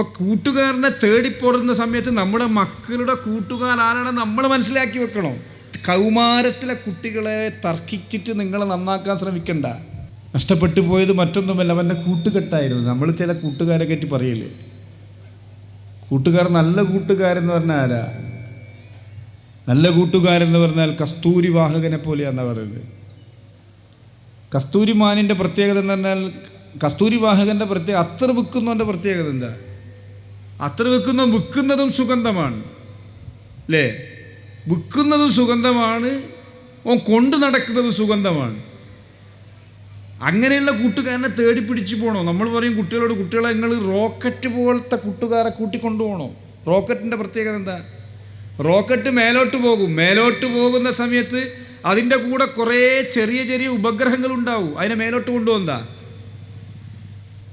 ഇപ്പൊ കൂട്ടുകാരനെ തേടിപ്പോടുന്ന സമയത്ത് നമ്മുടെ മക്കളുടെ കൂട്ടുകാരാണെന്ന് നമ്മൾ മനസ്സിലാക്കി വെക്കണം? കൗമാരത്തിലെ കുട്ടികളെ തർക്കിച്ചിട്ട് നിങ്ങൾ നന്നാക്കാൻ ശ്രമിക്കണ്ട. നഷ്ടപ്പെട്ടു പോയത് മറ്റൊന്നുമല്ല അവന്റെ കൂട്ടുകെട്ടായിരുന്നു. നമ്മൾ ചില കൂട്ടുകാരെ കയറ്റി പറയില്ലേ കൂട്ടുകാർ നല്ല കൂട്ടുകാരെന്ന് പറഞ്ഞാൽ ആരാ? നല്ല കൂട്ടുകാരെന്ന് പറഞ്ഞാൽ കസ്തൂരി വാഹകനെ പോലെയാണെന്നാ പറയുന്നത് കസ്തൂരി മാനിന്റെ പ്രത്യേകത എന്ന് പറഞ്ഞാൽ കസ്തൂരി വാഹകന്റെ പ്രത്യേക അത്ര വിൽക്കുന്നവന്റെ പ്രത്യേകത എന്താ? അത്ര വെക്കുന്ന വിൽക്കുന്നതും സുഗന്ധമാണ്. അല്ലേ വിൽക്കുന്നതും സുഗന്ധമാണ് ഓൻ കൊണ്ടു നടക്കുന്നതും സുഗന്ധമാണ്. അങ്ങനെയുള്ള കൂട്ടുകാരനെ തേടി പിടിച്ചു പോകണോ നമ്മൾ പറയും കുട്ടികളോട് കുട്ടികളെ നിങ്ങൾ റോക്കറ്റ് പോലത്തെ കൂട്ടുകാരെ കൂട്ടിക്കൊണ്ടു പോകണോ റോക്കറ്റിന്റെ പ്രത്യേകത എന്താ? റോക്കറ്റ് മേലോട്ട് പോകും. മേലോട്ട് പോകുന്ന സമയത്ത് അതിന്റെ കൂടെ കുറേ ചെറിയ ചെറിയ ഉപഗ്രഹങ്ങൾ ഉണ്ടാവും അതിനെ മേലോട്ട് കൊണ്ടുപോകുന്നതാ.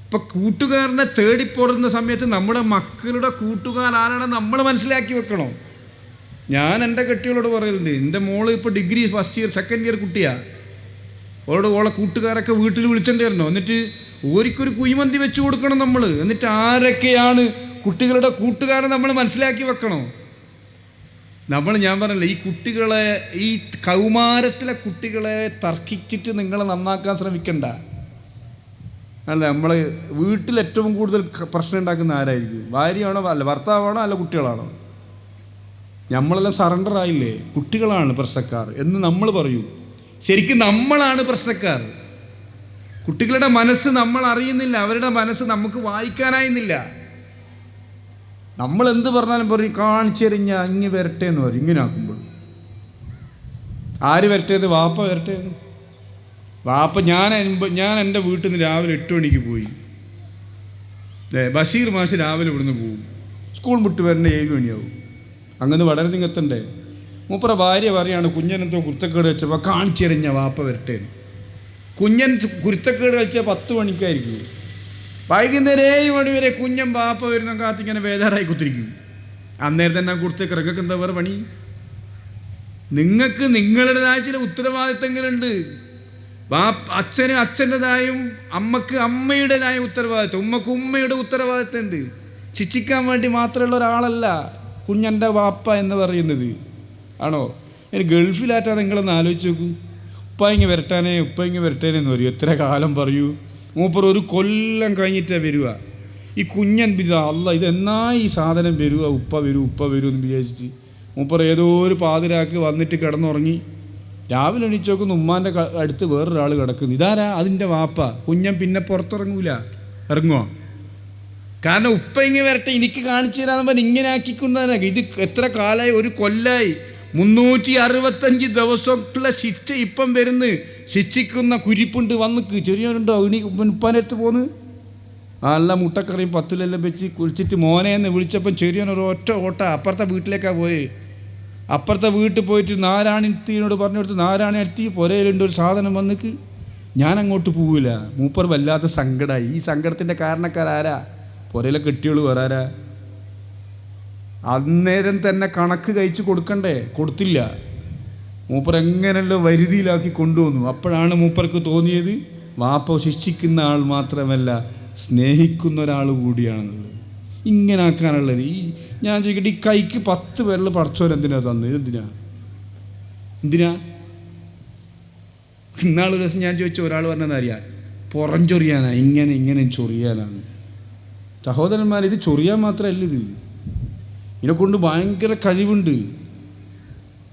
ഇപ്പൊ കൂട്ടുകാരനെ തേടിപ്പോടുന്ന സമയത്ത് നമ്മുടെ മക്കളുടെ കൂട്ടുകാർ കൂട്ടുകാരാണെന്ന് നമ്മൾ മനസ്സിലാക്കി വെക്കണം? ഞാൻ എന്റെ കെട്ടികളോട് പറയലുണ്ട് എന്റെ മോൾ ഇപ്പോൾ degree first year second year കുട്ടിയാ. അവളോട് ഓളെ കൂട്ടുകാരൊക്കെ വീട്ടിൽ വിളിച്ചിട്ടുണ്ടായിരുന്നു എന്നിട്ട് ഓരിക്കൊരു കുഴിമന്തി വെച്ച് കൊടുക്കണം നമ്മൾ എന്നിട്ട് ആരൊക്കെയാണ് കുട്ടികളുടെ കൂട്ടുകാരെ നമ്മൾ മനസ്സിലാക്കി വെക്കണോ? നമ്മൾ ഞാൻ പറഞ്ഞില്ല ഈ കുട്ടികളെ ഈ കൗമാരത്തിലെ കുട്ടികളെ തർക്കിച്ചിട്ട് നിങ്ങൾ നന്നാക്കാൻ ശ്രമിക്കണ്ട. അല്ല നമ്മൾ വീട്ടിൽ ഏറ്റവും കൂടുതൽ പ്രശ്നം ഉണ്ടാക്കുന്ന ആരായിരിക്കും? ഭാര്യയാണോ അല്ല ഭർത്താവാണോ അല്ല കുട്ടികളാണോ? നമ്മളെല്ലാം സറണ്ടർ ആയില്ലേ? കുട്ടികളാണ് പ്രശ്നക്കാർ എന്ന് നമ്മൾ പറയും. ശരിക്കും നമ്മളാണ് പ്രശ്നക്കാർ. കുട്ടികളുടെ മനസ്സ് നമ്മൾ അറിയുന്നില്ല. അവരുടെ മനസ്സ് നമുക്ക് വായിക്കാനായിരുന്നില്ല. നമ്മൾ എന്ത് പറഞ്ഞാലും പറയും കാണിച്ചെറിഞ്ഞ ഇങ്ങ് വരട്ടെ എന്ന് പറയും. ഇങ്ങനെ ആക്കുമ്പോൾ. ആര് വരട്ടേത് വാപ്പ വരട്ടേന്ന് വാപ്പ ഞാൻ ഞാൻ എന്റെ വീട്ടിൽ നിന്ന് രാവിലെ എട്ട് മണിക്ക് പോയി. ദേ, ബഷീർ മാഷ് രാവിലെ ഇവിടുന്ന് പോകും സ്കൂൾ വിട്ട് വരേണ്ട ഏഴ് മണിയാവും. അങ്ങനെ വളരെ നിങ്ങത്തണ്ടേ മൂപ്പറ ഭാര്യ പറയാണ് കുഞ്ഞനെന്തോ കുരുത്തക്കേട് വെച്ചപ്പോൾ കാണിച്ചെറിഞ്ഞ വാപ്പ വരട്ടെ കുഞ്ഞൻ കുരുത്തക്കേട് കളിച്ച പത്ത് മണിക്കായിരിക്കും. വൈകുന്നേരം ഏഴ് മണി വരെ കുഞ്ഞൻ വാപ്പ വരുന്ന കാത്തിങ്ങനെ ബേജാറായി കുത്തിരിക്കും. അന്നേരം തന്നെ കുർത്തേക്ക് ഇറങ്ങക്കെന്താ വേറെ പണി? നിങ്ങൾക്ക് നിങ്ങളുടേതായ ചില ഉത്തരവാദിത്തങ്ങളുണ്ട്. വാ അച്ഛന് അച്ഛന്റെതായും അമ്മയ്ക്ക് അമ്മയുടേതായ ഉത്തരവാദിത്വം. ഉമ്മക്ക് ഉമ്മയുടെ ഉത്തരവാദിത്വം ഉണ്ട് ശിക്ഷിക്കാൻ വേണ്ടി മാത്രമുള്ള ഒരാളല്ല കുഞ്ഞന്റെ വാപ്പ എന്ന് പറയുന്നത്. ആണോ? ഇനി ഗൾഫിലാറ്റാ നിങ്ങളൊന്ന് ആലോചിച്ച് നോക്കൂ. ഉപ്പ ഇങ്ങ് വരട്ടാനേ ഉപ്പ ഇങ്ങ് വരട്ടാനേ എന്ന് പറയൂ. എത്ര കാലം പറയൂ. മൂപ്പർ ഒരു കൊല്ലം കഴിഞ്ഞിട്ടാണ് വരിക. ഈ കുഞ്ഞൻ പിത അല്ല ഇതെന്നാ ഈ സാധനം വരുക? ഉപ്പ വരൂ ഉപ്പ വരൂ എന്ന് വിചാരിച്ചിട്ട് മൂപ്പർ ഏതോ ഒരു പാതിരാക്ക് വന്നിട്ട് കിടന്നുറങ്ങി. രാവിലെ എണീച്ച് നോക്കുന്ന ഉമ്മാന്റെ അടുത്ത് വേറൊരാൾ കിടക്കുന്നു. ഇതാരാ? അതിന്റെ വാപ്പ. കുഞ്ഞൻ പിന്നെ പുറത്തിറങ്ങൂല. ഇറങ്ങുമോ കാരണം ഉപ്പ ഇങ്ങനെ വരട്ടെ എനിക്ക് കാണിച്ചു തരാന്ന് പറഞ്ഞ് ഇങ്ങനെ ആക്കിക്കൊണ്ടാണ് ഇത് എത്ര കാലമായി ഒരു കൊല്ലായി. മുന്നൂറ്റി അറുപത്തഞ്ച് ദിവസമുള്ള ശിക്ഷ ഇപ്പം വരുന്ന്. ശിക്ഷിക്കുന്ന കുരിപ്പുണ്ട് വന്ന് ചെറിയവനുണ്ടോ? ഇനി ഉപ്പാന്റെ അടുത്ത് പോന്ന്? നല്ല മുട്ടക്കറിയും പത്തിലെല്ലാം വെച്ച് കുളിച്ചിട്ട് മോനെ എന്ന് വിളിച്ചപ്പം ചെറിയനൊരു ഒറ്റ ഓട്ട അപ്പുറത്തെ വീട്ടിലേക്കാണ് പോയി. അപ്പുറത്തെ വീട്ടിൽ പോയിട്ട് നാരായണത്തിനോട് പറഞ്ഞു കൊടുത്ത് നാരായണ എത്തി പുരയിലുണ്ട് ഒരു സാധനം വന്നിക്ക്. ഞാൻ അങ്ങോട്ട് പോവില്ല മൂപ്പർ വല്ലാത്ത സങ്കടമായി ഈ സങ്കടത്തിന്റെ കാരണക്കാരാരാ പുരയിലെ കെട്ടിയോൾ വേറാരാ അന്നേരം തന്നെ കണക്ക് കഴിച്ച് കൊടുക്കണ്ടേ? കൊടുത്തില്ല. മൂപ്പർ എങ്ങനെയല്ലോ വരുതിയിലാക്കി കൊണ്ടുവന്നു. അപ്പോഴാണ് മൂപ്പർക്ക് തോന്നിയത് വാപ്പ ശിക്ഷിക്കുന്ന ആൾ മാത്രമല്ല സ്നേഹിക്കുന്ന ഒരാൾ കൂടിയാണെന്നുള്ളത്. ഇങ്ങനെ ആക്കാനുള്ളത്. ഈ ഞാൻ ചോദിക്കട്ടെ ഈ കൈക്ക് പത്ത് പേരിൽ പടച്ചോൻ എന്തിനാ തന്നത്? എന്തിനാ? എന്തിനാ ഇന്നാളൊരു ദിവസം ഞാൻ ചോദിച്ച ഒരാൾ പറഞ്ഞതറിയാം പുറം ചൊറിയാനാ ഇങ്ങനെ ഇങ്ങനെ ചൊറിയാനാണ് സഹോദരന്മാർ ഇത് ചൊറിയാൻ മാത്രമല്ല ഇത്. ഇതിനെക്കൊണ്ട് ഭയങ്കര കഴിവുണ്ട്.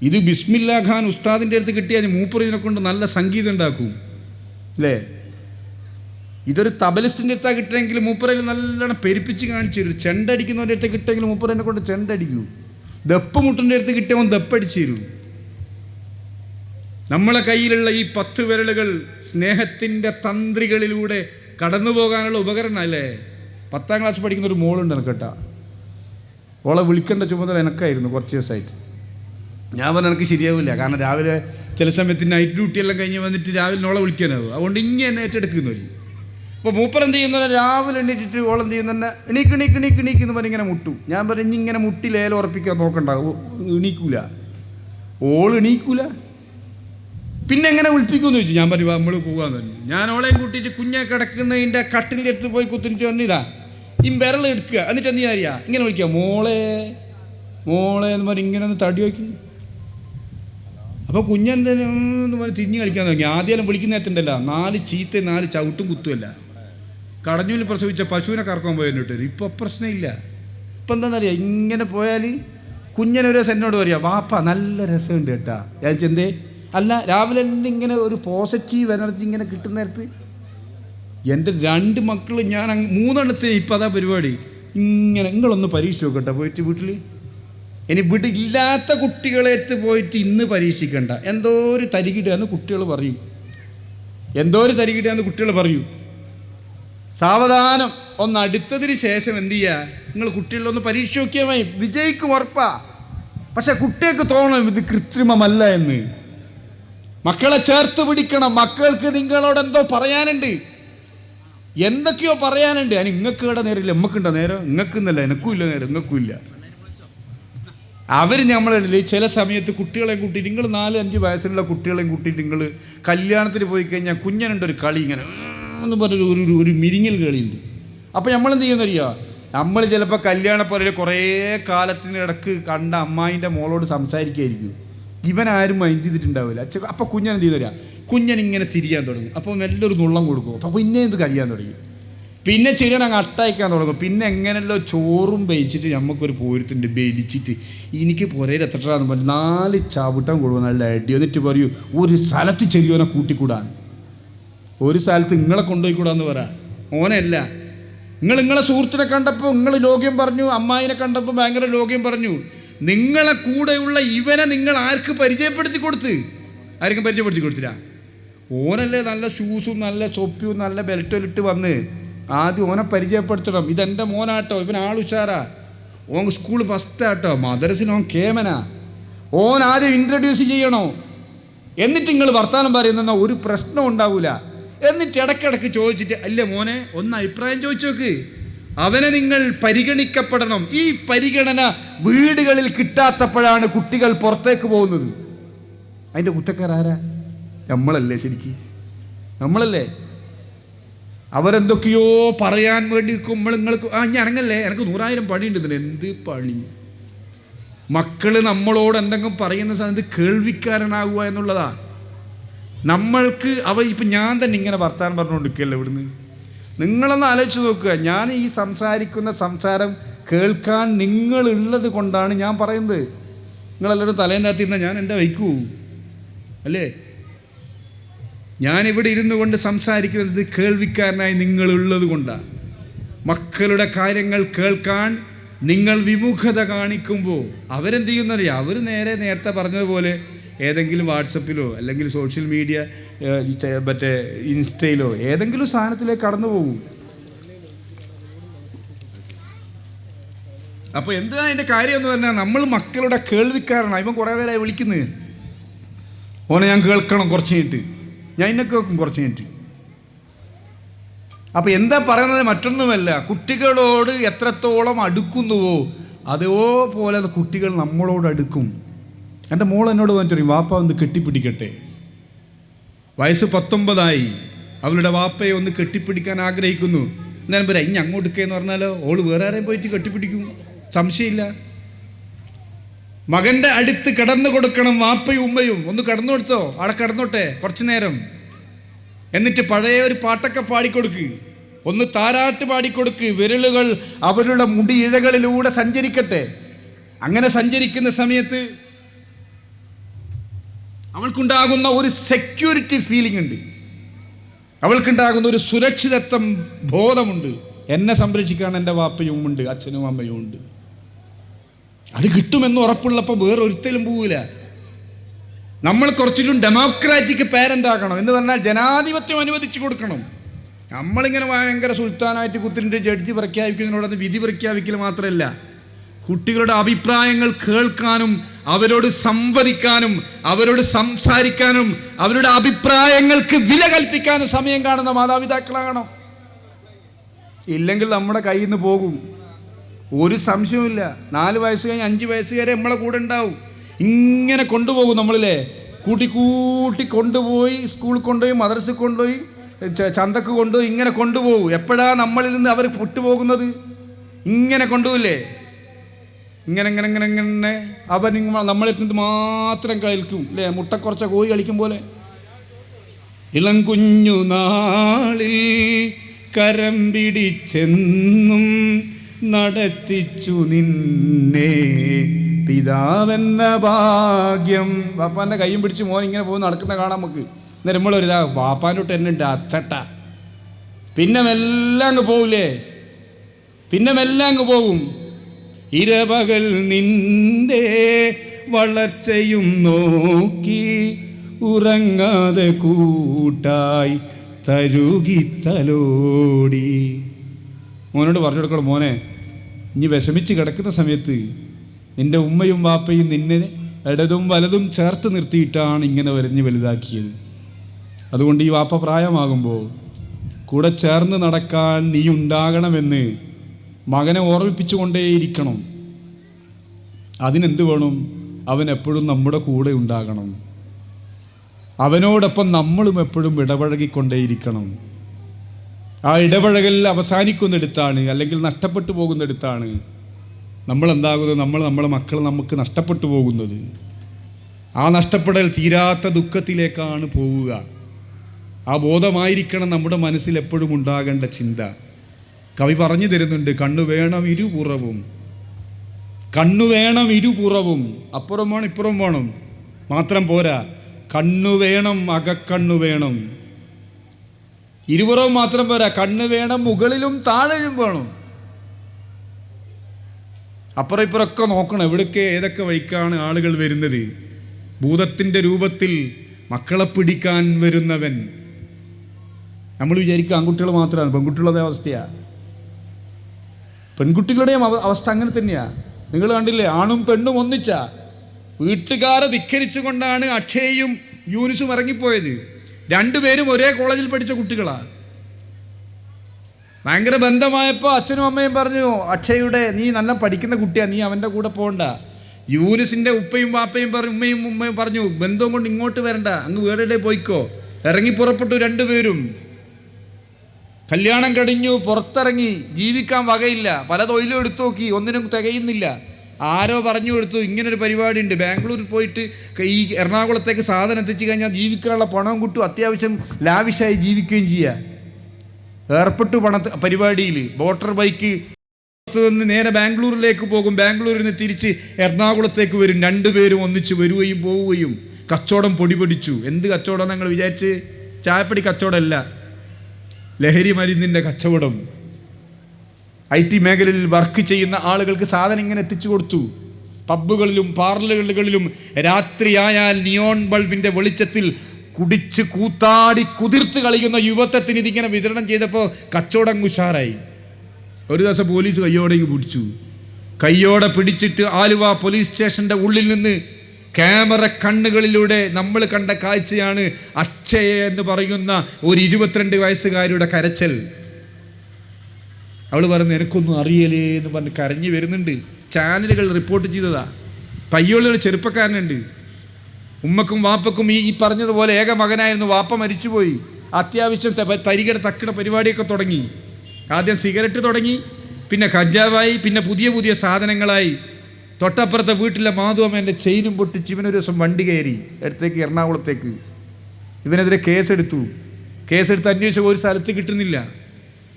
ഇത് ബിസ്മില്ലാ ഖാൻ ഉസ്താദിന്റെ അടുത്ത് കിട്ടിയാൽ മൂപ്പർ ഇതിനെക്കൊണ്ട് നല്ല സംഗീതം ഉണ്ടാക്കും. അല്ലേ? ഇതൊരു തബലിസ്റ്റിന്റെ അടുത്താണ് കിട്ടുമെങ്കിൽ മൂപ്പറയിൽ നല്ലോണം പെരുപ്പിച്ച് കാണിച്ചു തരും. ചെണ്ടടിക്കുന്നവന്റെ അടുത്ത് കിട്ടുമെങ്കിൽ മൂപ്പറിനെ കൊണ്ട് ചെണ്ടടിക്കൂ. ദപ്പ് മുട്ടിന്റെ അടുത്ത് കിട്ടിയവൻ ദപ്പടിച്ചു തരൂ. നമ്മളെ കയ്യിലുള്ള ഈ പത്ത് വിരലുകൾ സ്നേഹത്തിന്റെ തന്ത്രികളിലൂടെ കടന്നു പോകാനുള്ള ഉപകരണം അല്ലേ പത്താം ക്ലാസ് പഠിക്കുന്ന ഒരു മോളുണ്ട് എനിക്ക് കേട്ടാ. ഓളെ വിളിക്കേണ്ട ചുമതല എനക്കായിരുന്നു കുറച്ച് ദിവസമായിട്ട്. ഞാൻ പറഞ്ഞ എനിക്ക് ശരിയാവില്ല. കാരണം രാവിലെ ചില സമയത്ത് നൈറ്റ് ഡ്യൂട്ടി എല്ലാം കഴിഞ്ഞ് വന്നിട്ട് രാവിലെ ഓളെ വിളിക്കാനാവും. അതുകൊണ്ട് ഇങ്ങനെ ഏറ്റെടുക്കുന്നു ഒരു അപ്പോൾ മൂപ്പർ എന്ത് ചെയ്യുന്ന രാവിലെ എണീറ്റിട്ട് ഓളം ചെയ്യുന്ന എണീക്ക് എണീക്ക് എണീക്ക് എണീക്ക് എന്ന് പറഞ്ഞ് ഇങ്ങനെ മുട്ടും. ഞാൻ പറഞ്ഞ് ഇങ്ങനെ മുട്ടി ലേലം ഉറപ്പിക്കാൻ നോക്കണ്ട. എണീക്കൂല. ഓൾ എണീക്കൂല. പിന്നെ എങ്ങനെ വിളിപ്പിക്കുമെന്ന് ചോദിച്ചു. ഞാൻ പറഞ്ഞു നമ്മൾ പോകാന്ന് പറഞ്ഞു. ഞാൻ ഓളെയും കൂട്ടിയിട്ട് കുഞ്ഞെ കിടക്കുന്നതിന്റെ കട്ടിന്റെ അടുത്ത് പോയി കുത്തിരിച്ച് പറഞ്ഞു ഇതാ ഈ വിരൽ എടുക്കുക. എന്നിട്ട് എന്ത് ചെയ്യാ ഇങ്ങനെ വിളിക്കുക. മോളെ മോളെ എന്ന് പറഞ്ഞ് ഇങ്ങനെ ഒന്ന് തടി വയ്ക്കും അപ്പോൾ കുഞ്ഞെന്തെന്ന് പറഞ്ഞ് തിരിഞ്ഞ് കളിക്കാൻ തുടങ്ങി ആദ്യം വിളിക്കുന്ന എത്തണ്ടല്ല നാല് ചീത്ത നാല് ചവിട്ടും കുത്തുമല്ല കടഞ്ഞൂൽ പ്രസവിച്ച പശുവിനെ കറക്കാൻ പോയിട്ട് ഇപ്പോൾ പ്രശ്നമില്ല. ഇപ്പം എന്താണെന്നറിയാം ഇങ്ങനെ പോയാൽ കുഞ്ഞനൊരു ദിവസം എന്നോട് പറയാ. വാപ്പ നല്ല രസമുണ്ട് കേട്ടാ. ഞാൻ ചെന്തേ അല്ല രാവിലെ ഇങ്ങനെ ഒരു പോസിറ്റീവ് എനർജി ഇങ്ങനെ കിട്ടുന്ന നേരത്ത് എന്റെ രണ്ട് മക്കൾ ഞാൻ മൂന്നെണ്ണത്തിന് ഇപ്പം അതാ പരിപാടി. ഇങ്ങനെ നിങ്ങളൊന്ന് പരീക്ഷ നോക്കട്ടെ പോയിട്ട് വീട്ടിൽ ഇനി ഇല്ലാത്ത കുട്ടികളെടുത്ത് പോയിട്ട് ഇന്ന് പരീക്ഷിക്കണ്ട. എന്തോ ഒരു തരികിടുകയെന്ന് കുട്ടികൾ പറയും. എന്തോ ഒരു തരികിടുകയെന്ന് കുട്ടികൾ പറയും. സാവധാനം. ഒന്ന് അടുത്തതിന് ശേഷം എന്ത് ചെയ്യുക നിങ്ങൾ കുട്ടികളിലൊന്ന് പരീക്ഷ നോക്കിയാൽ വിജയിക്കും ഉറപ്പാ. പക്ഷെ കുട്ടികൾക്ക് തോന്നണം ഇത് കൃത്രിമമല്ല എന്ന്. മക്കളെ ചേർത്ത് പിടിക്കണം. മക്കൾക്ക് നിങ്ങളോട് എന്തോ പറയാനുണ്ട്. എന്തൊക്കെയോ പറയാനുണ്ട്. അതിന് ഇങ്ങക്ക് ഇവിടെ നേരമില്ല നമ്മക്കുണ്ടോ നേരം? നിങ്ങൾക്കുന്നല്ല എനക്കും ഇല്ല നേരം. ഇങ്ങക്കും ഇല്ല. അവർ നമ്മളിടയിൽ ചില സമയത്ത് കുട്ടികളെയും കൂട്ടിയിട്ട് നിങ്ങൾ നാല് അഞ്ച് വയസ്സിലുള്ള കുട്ടികളെയും കൂട്ടിയിട്ട് നിങ്ങൾ കല്യാണത്തിന് പോയി കഴിഞ്ഞാൽ കുഞ്ഞനുണ്ട് ഒരു കളി ഇങ്ങനെ എന്ന് പറഞ്ഞൊരു ഒരു ഒരു- മിരിങ്ങൽ കളിയുണ്ട്. അപ്പോൾ നമ്മൾ എന്ത് ചെയ്യുന്നറിയോ? നമ്മൾ ചിലപ്പോൾ കല്യാണ പോലെ കുറേ കാലത്തിനിടക്ക് കണ്ട അമ്മായിന്റെ മോളോട് സംസാരിക്കുമായിരിക്കും ആരും മൈൻഡ് ചെയ്തിട്ടുണ്ടാവില്ല. അച്ഛ അപ്പോൾ കുഞ്ഞൻ എന്ത് ചെയ്യുന്നറിയാ? കുഞ്ഞൻ ഇങ്ങനെ തിരിയാൻ തുടങ്ങും. അപ്പോൾ നല്ലൊരു നുള്ളം കൊടുക്കും. അപ്പോൾ പിന്നെ ഇത് കരിയാൻ തുടങ്ങി? പിന്നെ ചെറിയ അങ്ങ് അട്ടയക്കാൻ തുടങ്ങും. പിന്നെ എങ്ങനെയല്ലോ ചോറും വെയിച്ചിട്ട് നമുക്കൊരു പോരുത്തുണ്ട്. ബലിച്ചിട്ട് എനിക്ക് പുരയിൽ എത്തട്ടാന്ന് പറഞ്ഞു നാല് ചവിട്ടം കൊടുക്കും. നല്ല അടി. എന്നിട്ട് പറയൂ ഒരു സ്ഥലത്ത് ചെറിയോനെ കൂട്ടിക്കൂടാൻ. ഒരു സ്ഥലത്ത് നിങ്ങളെ കൊണ്ടുപോയിക്കൂടാന്ന് പറ. ഓനല്ല. നിങ്ങൾ നിങ്ങളെ സുഹൃത്തിനെ കണ്ടപ്പോൾ നിങ്ങൾ ലോക്യം പറഞ്ഞു അമ്മായിനെ കണ്ടപ്പോൾ ഭയങ്കര ലോക്യം പറഞ്ഞു. നിങ്ങളെ കൂടെയുള്ള ഇവനെ നിങ്ങൾ ആർക്ക് പരിചയപ്പെടുത്തി കൊടുത്ത്? ആർക്കും പരിചയപ്പെടുത്തി കൊടുത്തില്ല. ഓനല്ലേ നല്ല ഷൂസും നല്ല ചൊപ്പിയും നല്ല ബെൽറ്റും ഇട്ട് വന്ന് ആദ്യം ഓനെ പരിചയപ്പെടുത്തണം. ഇതെന്റെ മോനാട്ടോ ഇവൻ ആളുഷാറാ ഓൻ സ്കൂൾ ഫസ്റ്റാട്ടോ മദർസിന് ഓൻ കേമനാ. ഓൻ ആദ്യം ഇൻട്രൊഡ്യൂസ് ചെയ്യണോ? എന്നിട്ട് നിങ്ങൾ വർത്താനം പറയുന്ന ഒരു പ്രശ്നം ഉണ്ടാവൂല. എന്നിട്ട് ഇടക്കിടക്ക് ചോദിച്ചിട്ട് അല്ല മോനെ ഒന്ന് അഭിപ്രായം ചോദിച്ചു നോക്ക്. അവനെ നിങ്ങൾ പരിഗണിക്കപ്പെടണം. ഈ പരിഗണന വീടുകളിൽ കിട്ടാത്തപ്പോഴാണ് കുട്ടികൾ പുറത്തേക്ക് പോകുന്നത്. അതിന്റെ കുറ്റക്കാരാരാ നമ്മളല്ലേ ശരിക്ക്. നമ്മളല്ലേ? അവരെന്തൊക്കെയോ പറയാൻ വേണ്ടി നമ്മൾ നിങ്ങൾക്ക് ആ ഞാൻ അനങ്ങല്ലേ? എനിക്ക് നൂറായിരം പണിയുണ്ട് ഇതിന്. എന്ത് പണി? മക്കൾ നമ്മളോട് എന്തെങ്കിലും പറയുന്ന സമയത്ത് കേൾവിക്കാരനാകുക എന്നുള്ളതാ. നമ്മൾക്ക് അവ ഇപ്പം ഞാൻ തന്നെ ഇങ്ങനെ വർത്താനം പറഞ്ഞുകൊണ്ടിരിക്കുകയല്ലോ ഇവിടുന്ന്? നിങ്ങളൊന്ന് ആലോചിച്ച് നോക്കുക. ഞാൻ ഈ സംസാരിക്കുന്ന സംസാരം കേൾക്കാൻ നിങ്ങളുള്ളത് കൊണ്ടാണ് ഞാൻ പറയുന്നത്. നിങ്ങളെല്ലാവരും തലേനകത്തിരുന്ന ഞാൻ എന്റെ വയ്ക്കൂ അല്ലേ? ഞാനിവിടെ ഇരുന്നു കൊണ്ട് സംസാരിക്കുന്നത് കേൾവിക്കാരനായി നിങ്ങളുള്ളത് കൊണ്ടാണ്. മക്കളുടെ കാര്യങ്ങൾ കേൾക്കാൻ നിങ്ങൾ വിമുഖത കാണിക്കുമ്പോൾ അവരെന്ത് ചെയ്യുന്നറിയാം? അവർ നേരെ നേരത്തെ പറഞ്ഞതുപോലെ ഏതെങ്കിലും വാട്സപ്പിലോ അല്ലെങ്കിൽ സോഷ്യൽ മീഡിയ മറ്റേ ഇൻസ്റ്റയിലോ ഏതെങ്കിലും സാധനത്തിലേക്ക് കടന്നു പോകും അപ്പോൾ എന്താ അതിന്റെ കാര്യം എന്ന് പറഞ്ഞാൽ നമ്മൾ മക്കളുടെ കേൾവിക്കാരനാണ് ഇവൻ കുറേ പേരായി വിളിക്കുന്നത് ഓനെ ഞാൻ കേൾക്കണം കുറച്ച് കഴിഞ്ഞിട്ട്. ഞാൻ എന്നെ കേൾക്കും കുറച്ച് കഴിഞ്ഞിട്ട്. അപ്പൊ എന്താ പറയുന്നത് മറ്റൊന്നുമല്ല. കുട്ടികളോട് എത്രത്തോളം അടുക്കുന്നുവോ അതേപോലെ കുട്ടികൾ നമ്മളോട് അടുക്കും. എന്റെ മോൾ എന്നോട് വന്നിട്ട് വാപ്പ ഒന്ന് കെട്ടിപ്പിടിക്കട്ടെ. വയസ്സ് പത്തൊമ്പതായി. അവളുടെ വാപ്പയെ ഒന്ന് കെട്ടിപ്പിടിക്കാൻ ആഗ്രഹിക്കുന്നു. എന്നാലും പറയാം ഇനി അങ്ങോട്ട് എന്ന് പറഞ്ഞാലോ? ഓൾ വേറെ ആരെയും പോയിട്ട് കെട്ടിപ്പിടിക്കും. സംശയമില്ല. മകന്റെ അടുത്ത് കടന്നു കൊടുക്കണം വാപ്പയും ഉമ്മയും. ഒന്ന് കടന്നു കൊടുത്തോ? അവിടെ കടന്നോട്ടെ കുറച്ചു നേരം. എന്നിട്ട് പഴയ ഒരു പാട്ടൊക്കെ പാടിക്കൊടുക്ക്. ഒന്ന് താരാട്ട് പാടിക്കൊടുക്ക്. വിരലുകൾ അവരുടെ മുടിയിഴകളിലൂടെ സഞ്ചരിക്കട്ടെ. അങ്ങനെ സഞ്ചരിക്കുന്ന സമയത്ത് അവൾക്കുണ്ടാകുന്ന ഒരു സെക്യൂരിറ്റി ഫീലിംഗ് ഉണ്ട്. അവൾക്കുണ്ടാകുന്ന ഒരു സുരക്ഷിതത്വം ബോധമുണ്ട്. എന്നെ സംരക്ഷിക്കാൻ എന്റെ വാപ്പയും ഉണ്ട് അച്ഛനും അമ്മയും ഉണ്ട്. അത് കിട്ടുമെന്ന് ഉറപ്പുള്ളപ്പോൾ വേറെ ഒരിക്കലും പോവില്ല. നമ്മൾ കുറച്ചിട്ടും ഡെമോക്രാറ്റിക് പാരന്റ് ആക്കണം എന്ന് പറഞ്ഞാൽ ജനാധിപത്യം അനുവദിച്ചു കൊടുക്കണം. നമ്മളിങ്ങനെ ഭയങ്കര സുൽത്താനായിട്ട് കുത്തിന്റെ ജഡ്ജി പ്രഖ്യാപിക്കുന്നതിനോടൊന്ന് വിധി പ്രഖ്യാപിക്കൽ മാത്രമല്ല. കുട്ടികളുടെ അഭിപ്രായങ്ങൾ കേൾക്കാനും അവരോട് സംവദിക്കാനും അവരോട് സംസാരിക്കാനും അവരുടെ അഭിപ്രായങ്ങൾക്ക് വില കൽപ്പിക്കാനും സമയം കാണുന്ന മാതാപിതാക്കളാണോ ഇല്ലെങ്കിൽ നമ്മുടെ കയ്യിൽ നിന്ന് പോകും. ഒരു സംശയവുമില്ല. നാല് വയസ്സ് കഴിഞ്ഞ് അഞ്ച് വയസ്സ് നമ്മളെ കൂടെ ഉണ്ടാവും. ഇങ്ങനെ കൊണ്ടുപോകും നമ്മളില്ലേ കൂട്ടി കൂട്ടി കൊണ്ടുപോയി സ്കൂളിൽ കൊണ്ടുപോയി മദ്രസയിൽ കൊണ്ടുപോയി ചന്തക്ക് കൊണ്ടുപോയി ഇങ്ങനെ കൊണ്ടുപോകും. എപ്പോഴാണ് നമ്മളിൽ നിന്ന് അവർ വിട്ടുപോകുന്നത്? ഇങ്ങനെ കൊണ്ടുപോയില്ലേ ഇങ്ങനെ ഇങ്ങനെ ഇങ്ങനെ ഇങ്ങനെ. അവൻ നമ്മളെത്തുന്നത് മാത്രം കളിക്കും അല്ലേ? മുട്ടക്കുറച്ച കോഴി കളിക്കും പോലെ. ഇളം കുഞ്ഞു നാളിൽ കരം പിടിച്ചെന്നും നടത്തിച്ചു നിന്നെ. പിതാവെന്ന ഭാഗ്യം. പാപ്പാന്റെ കൈയും പിടിച്ച് മോൻ ഇങ്ങനെ പോകുന്ന നടക്കുന്ന കാണാം നമുക്ക്. നിരമ്പളൊരു നമ്മളൊരു ഇതാ എന്നെ ഉണ്ട് അച്ചട്ട. പിന്നെ മെല്ലെ അങ്ങ് പോവില്ലേ? പിന്നെ മെല്ലെ അങ്ങ് പോകും ഇരപകൽ നിന്റെ വളർച്ചയും നോക്കി ഉറങ്ങാതെ കൂട്ടായി തരുകി തലോടി. മോനോട് പറഞ്ഞു കൊടുക്കണം മോനെ? ഇനി വിഷമിച്ച് കിടക്കുന്ന സമയത്ത് നിന്റെ ഉമ്മയും വാപ്പയും നിന്നെ ഇടതും വലതും ചേർത്ത് നിർത്തിയിട്ടാണ് ഇങ്ങനെ വരഞ്ഞ് വലുതാക്കിയത്. അതുകൊണ്ട് ഈ വാപ്പ പ്രായമാകുമ്പോൾ കൂടെ ചേർന്ന് നടക്കാൻ നീ ഉണ്ടാകണമെന്ന് മകനെ ഓർമ്മിപ്പിച്ചുകൊണ്ടേയിരിക്കണം. അതിനെന്ത് വേണം? അവൻ എപ്പോഴും നമ്മുടെ കൂടെ ഉണ്ടാകണം. അവനോടൊപ്പം നമ്മളും എപ്പോഴും ഇടപഴകിക്കൊണ്ടേയിരിക്കണം. ആ ഇടപഴകൽ അവസാനിക്കുന്നിടത്താണ് അല്ലെങ്കിൽ നഷ്ടപ്പെട്ടു പോകുന്നിടത്താണ്. നമ്മൾ എന്താകുന്നത് നമ്മൾ നമ്മളെ മക്കൾ നമുക്ക് നഷ്ടപ്പെട്ടു പോകുന്നത്. ആ നഷ്ടപ്പെടൽ തീരാത്ത ദുഃഖത്തിലേക്കാണ് പോവുക. ആ ബോധമായിരിക്കണം നമ്മുടെ മനസ്സിൽ എപ്പോഴും ഉണ്ടാകേണ്ട ചിന്ത. കവി പറഞ്ഞു തരുന്നുണ്ട് കണ്ണു വേണം ഇരുപുറവും. കണ്ണു വേണം ഇരുപുറവും. അപ്പുറം വേണം ഇപ്പുറം വേണം. മാത്രം പോരാ കണ്ണു വേണം അകക്കണ്ണു വേണം. ഇരുപുറവും മാത്രം പോരാ കണ്ണ് വേണം മുകളിലും താഴെയും വേണം. അപ്പുറം ഇപ്പുറമൊക്കെ നോക്കണം എവിടൊക്കെ ഏതൊക്കെ വഴിക്കാണ് ആളുകൾ വരുന്നത്. ഭൂതത്തിന്റെ രൂപത്തിൽ മക്കളെ പിടിക്കാൻ വരുന്നവൻ. നമ്മൾ വിചാരിക്കും ആൺകുട്ടികൾ മാത്രമാണ് പെൺകുട്ടികളുടെ അവസ്ഥയാണ് പെൺകുട്ടികളുടെയും അവസ്ഥ അങ്ങനെ തന്നെയാണ് നിങ്ങൾ കണ്ടില്ലേ ആണും പെണ്ണും ഒന്നിച്ച. വീട്ടുകാരെ ധിക്കരിച്ചുകൊണ്ടാണ് അക്ഷയയും യൂനിസും ഇറങ്ങിപ്പോയത്. രണ്ടുപേരും ഒരേ കോളേജിൽ പഠിച്ച കുട്ടികളാണ് ഭയങ്കര ബന്ധമായപ്പോൾ അച്ഛനും അമ്മയും പറഞ്ഞു അക്ഷയുടെ നീ നല്ല പഠിക്കുന്ന കുട്ടിയാ നീ അവന്റെ കൂടെ പോകണ്ട യൂനിസിന്റെ ഉപ്പയും വാപ്പയും പറഞ്ഞു ഉമ്മയും ഉമ്മയും പറഞ്ഞു ബന്ധം കൊണ്ട് ഇങ്ങോട്ട് വരണ്ട അങ്ങ് വീടെ പോയിക്കോ. ഇറങ്ങി പുറപ്പെട്ടു രണ്ടുപേരും. കല്യാണം കഴിഞ്ഞു പുറത്തിറങ്ങി ജീവിക്കാൻ വകയില്ല. പല തൊഴിലും എടുത്തു നോക്കി ഒന്നിനും തികയുന്നില്ല. ആരോ പറഞ്ഞു കൊടുത്തു ഇങ്ങനൊരു പരിപാടി ഉണ്ട് ബാംഗ്ലൂരിൽ പോയിട്ട് ഈ എറണാകുളത്തേക്ക് സാധനം എത്തിച്ചു കഴിഞ്ഞാൽ ജീവിക്കാനുള്ള പണവും കിട്ടും. അത്യാവശ്യം ലാവിഷായി ജീവിക്കുകയും ചെയ്യാം. ഏർപ്പെട്ടു പണ പരിപാടിയിൽ. മോട്ടോർ ബൈക്ക് നിന്ന് നേരെ ബാംഗ്ലൂരിലേക്ക് പോകും. ബാംഗ്ലൂരിൽ നിന്ന് തിരിച്ച് എറണാകുളത്തേക്ക് വരും. രണ്ടുപേരും ഒന്നിച്ച് വരികയും പോവുകയും കച്ചവടം പൊടിപൊടിച്ചു. എന്ത് കച്ചവടം ഞങ്ങൾ വിചാരിച്ച്? ചായപ്പടി കച്ചവടമല്ല. ലഹരി മരുന്നിന്റെ കച്ചവടം. ഐ ടി മേഖലയിൽ വർക്ക് ചെയ്യുന്ന ആളുകൾക്ക് സാധനം ഇങ്ങനെ എത്തിച്ചു കൊടുത്തു. പബ്ബുകളിലും പാർലറുകളിലും രാത്രിയായാൽ നിയോൺ ബൾബിന്റെ വെളിച്ചത്തിൽ കുടിച്ച് കൂത്താടി കുതിർത്ത് കളിക്കുന്ന യുവത്വത്തിന് ഇതിങ്ങനെ വിതരണം ചെയ്തപ്പോൾ കച്ചവടം ഉഷാറായി. ഒരു ദിവസം പോലീസ് കയ്യോടെ പിടിച്ചു. കയ്യോടെ പിടിച്ചിട്ട് ആലുവ പോലീസ് സ്റ്റേഷന്റെ ഉള്ളിൽ നിന്ന് ക്യാമറ കണ്ണുകളിലൂടെ നമ്മൾ കണ്ട കാഴ്ചയാണ് അക്ഷയ എന്ന് പറയുന്ന ഒരു ഇരുപത്തിരണ്ട് വയസ്സുകാരിയുടെ കരച്ചൽ. അവൾ പറഞ്ഞു എനിക്കൊന്നും അറിയലേ എന്ന് പറഞ്ഞ് കരഞ്ഞു വരുന്നുണ്ട്. ചാനലുകൾ റിപ്പോർട്ട് ചെയ്തതാ. പയ്യോളിയുടെ ചെറുപ്പക്കാരനുണ്ട്. ഉമ്മക്കും വാപ്പക്കും ഈ പറഞ്ഞതുപോലെ ഏക മകനായിരുന്നു. വാപ്പ മരിച്ചുപോയി. അത്യാവശ്യം തരികിട തക്കിട പരിപാടിയൊക്കെ തുടങ്ങി. ആദ്യം സിഗരറ്റ് തുടങ്ങി. പിന്നെ കഞ്ചാവായി. പിന്നെ പുതിയ പുതിയ സാധനങ്ങളായി. തൊട്ടപ്പുറത്തെ വീട്ടിലെ മാധുവമ്മേന്റെ ചെയിനും പൊട്ടിച്ച് ഇവനൊരു ദിവസം വണ്ടി കയറി അടുത്തേക്ക് എറണാകുളത്തേക്ക്. ഇവനെതിരെ കേസെടുത്തു. കേസെടുത്ത് അന്വേഷിച്ച ഒരു സ്ഥലത്ത് കിട്ടുന്നില്ല.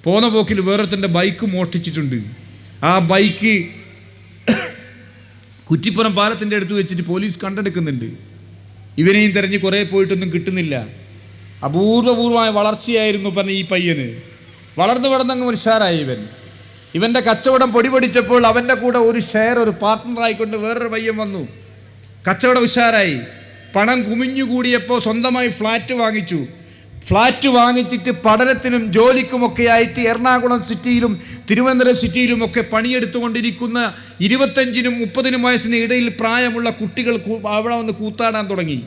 പോന്ന പോക്കിൽ വേറൊരുത്തന്റെ ബൈക്ക് മോഷ്ടിച്ചിട്ടുണ്ട്. ആ ബൈക്ക് കുറ്റിപ്പുറം പാലത്തിന്റെ അടുത്ത് വെച്ചിട്ട് പോലീസ് കണ്ടെടുക്കുന്നുണ്ട്. ഇവനെയും തിരഞ്ഞ് കുറേ പോയിട്ടൊന്നും കിട്ടുന്നില്ല. അപൂർവപൂർവമായ വളർച്ചയായിരുന്നു പറഞ്ഞ ഈ പയ്യന്. വളർന്നു വളർന്നങ്ങ് ഉഷാറായി ഇവൻ. ഇവന്റെ കച്ചവടം പൊടിപൊടിച്ചപ്പോൾ അവന്റെ കൂടെ ഒരു ഷെയർ ഒരു പാർട്ട്ണറായിക്കൊണ്ട് വേറൊരു പയ്യൻ വന്നു. കച്ചവടം ഉഷാറായി. പണം കുമിഞ്ഞുകൂടിയപ്പോൾ സ്വന്തമായി ഫ്ലാറ്റ് വാങ്ങിച്ചു. ഫ്ലാറ്റ് വാങ്ങിച്ചിട്ട് പഠനത്തിനും ജോലിക്കുമൊക്കെ ആയിട്ട് എറണാകുളം സിറ്റിയിലും തിരുവനന്തപുരം സിറ്റിയിലും ഒക്കെ പണിയെടുത്തുകൊണ്ടിരിക്കുന്ന ഇരുപത്തഞ്ചിനും മുപ്പതിനും വയസ്സിന് ഇടയിൽ പ്രായമുള്ള കുട്ടികൾ അവിടെ വന്ന് കൂത്താടാൻ തുടങ്ങി.